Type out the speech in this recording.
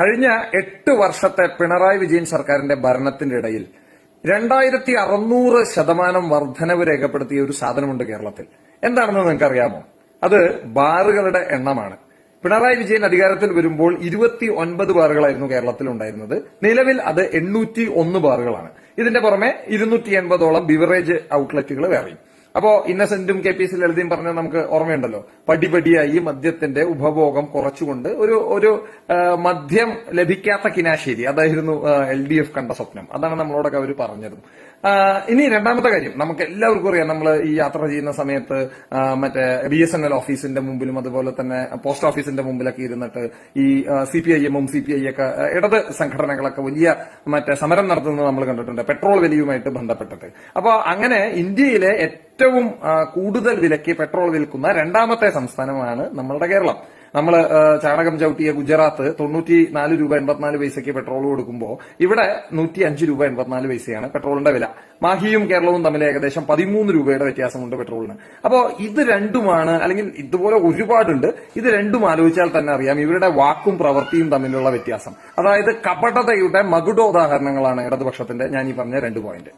കഴിഞ്ഞ എട്ട് വർഷത്തെ പിണറായി വിജയൻ സർക്കാരിന്റെ ഭരണത്തിന്റെ ഇടയിൽ രണ്ടായിരത്തി അറുന്നൂറ് ശതമാനം വർധനവ് രേഖപ്പെടുത്തിയ ഒരു സാധനമുണ്ട് കേരളത്തിൽ. എന്താണെന്ന് നിങ്ങൾക്ക് അറിയാമോ അത് ബാറുകളുടെ എണ്ണമാണ്. പിണറായി വിജയൻ അധികാരത്തിൽ വരുമ്പോൾ ഇരുപത്തി ഒൻപത് ബാറുകളായിരുന്നു കേരളത്തിൽ ഉണ്ടായിരുന്നത്. നിലവിൽ അത് എണ്ണൂറ്റി ഒന്ന് ബാറുകളാണ്. ഇതിന്റെ പുറമെ ഇരുന്നൂറ്റി എൺപതോളം ബിവറേജ് ഔട്ട്ലെറ്റുകൾ വേറെയും. അപ്പോ ഇന്നസെന്റും കെ പി സി ലളിതയും പറഞ്ഞ നമുക്ക് ഓർമ്മയുണ്ടല്ലോ. പടിപടിയായി മദ്യത്തിന്റെ ഉപഭോഗം കുറച്ചുകൊണ്ട് ഒരു ഒരു മദ്യം ലഭിക്കാത്ത കിനാശേരി. അതായിരുന്നു എൽ ഡി എഫ് കണ്ട സ്വപ്നം. അതാണ് നമ്മളോടൊക്കെ അവർ പറഞ്ഞതും. ഇനി രണ്ടാമത്തെ കാര്യം. നമുക്ക് എല്ലാവർക്കും അറിയാം നമ്മൾ ഈ യാത്ര ചെയ്യുന്ന സമയത്ത് മറ്റേ ബി എസ് എൻ എൽ ഓഫീസിന്റെ മുമ്പിലും അതുപോലെ തന്നെ പോസ്റ്റ് ഓഫീസിന്റെ മുമ്പിലൊക്കെ ഇരുന്നിട്ട് ഈ സി പി ഐ എമ്മും സി പി ഐ ഒക്കെ ഇടത് സംഘടനകളൊക്കെ വലിയ മറ്റേ സമരം നടത്തുന്നത് നമ്മൾ കണ്ടിട്ടുണ്ട്. പെട്രോൾ വിലയുമായിട്ട് ബന്ധപ്പെട്ടിട്ട്. അപ്പോൾ അങ്ങനെ ഇന്ത്യയിലെ ഏറ്റവും കൂടുതൽ വിലയ്ക്ക് പെട്രോൾ വിൽക്കുന്ന രണ്ടാമത്തെ സംസ്ഥാനമാണ് നമ്മളുടെ കേരളം. നമ്മൾ ചാണകം ചവിട്ടിയ ഗുജറാത്ത് തൊണ്ണൂറ്റി നാല് രൂപ എൺപത്തിനാല് പൈസയ്ക്ക് പെട്രോൾ കൊടുക്കുമ്പോൾ ഇവിടെ നൂറ്റി അഞ്ച് രൂപ എൺപത്തിനാല് പൈസയാണ് പെട്രോളിന്റെ വില. മാഹിയും കേരളവും തമ്മിൽ ഏകദേശം പതിമൂന്ന് രൂപയുടെ വ്യത്യാസമുണ്ട് പെട്രോളിന്. അപ്പോൾ ഇത് രണ്ടുമാണ് അല്ലെങ്കിൽ ഇതുപോലെ ഒരുപാടുണ്ട്. ഇത് രണ്ടും ആലോചിച്ചാൽ തന്നെ അറിയാം ഇവരുടെ വാക്കും പ്രവൃത്തിയും തമ്മിലുള്ള വ്യത്യാസം. അതായത് കപടതയുടെ മകുടോദാഹരണങ്ങളാണ് ഇടതുപക്ഷത്തിന്റെ ഞാൻ ഈ പറഞ്ഞ രണ്ട് പോയിന്റ്